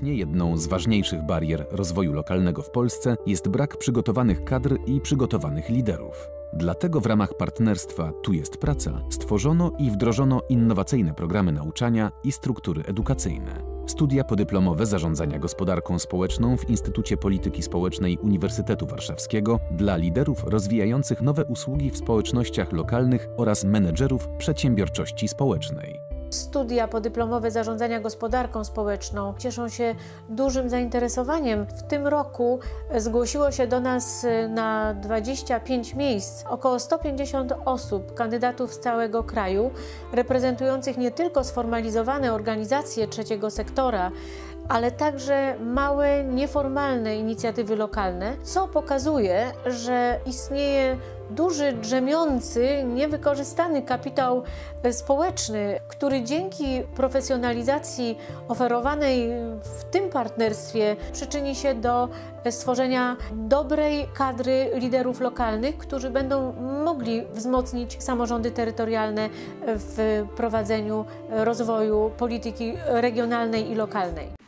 Obecnie jedną z ważniejszych barier rozwoju lokalnego w Polsce jest brak przygotowanych kadr i przygotowanych liderów. Dlatego w ramach partnerstwa Tu jest praca stworzono i wdrożono innowacyjne programy nauczania i struktury edukacyjne. Studia podyplomowe zarządzania gospodarką społeczną w Instytucie Polityki Społecznej Uniwersytetu Warszawskiego dla liderów rozwijających nowe usługi w społecznościach lokalnych oraz menedżerów przedsiębiorczości społecznej. Studia podyplomowe zarządzania gospodarką społeczną cieszą się dużym zainteresowaniem. W tym roku zgłosiło się do nas y, na 25 miejsc około 150 osób, kandydatów z całego kraju, reprezentujących nie tylko sformalizowane organizacje trzeciego sektora, ale także małe, nieformalne inicjatywy lokalne, co pokazuje, że istnieje duży, drzemiący, niewykorzystany kapitał e, społeczny, który dzięki profesjonalizacji oferowanej w tym partnerstwie przyczyni się do e, stworzenia dobrej kadry liderów lokalnych, którzy będą mogli wzmocnić samorządy terytorialne w prowadzeniu rozwoju polityki regionalnej i lokalnej.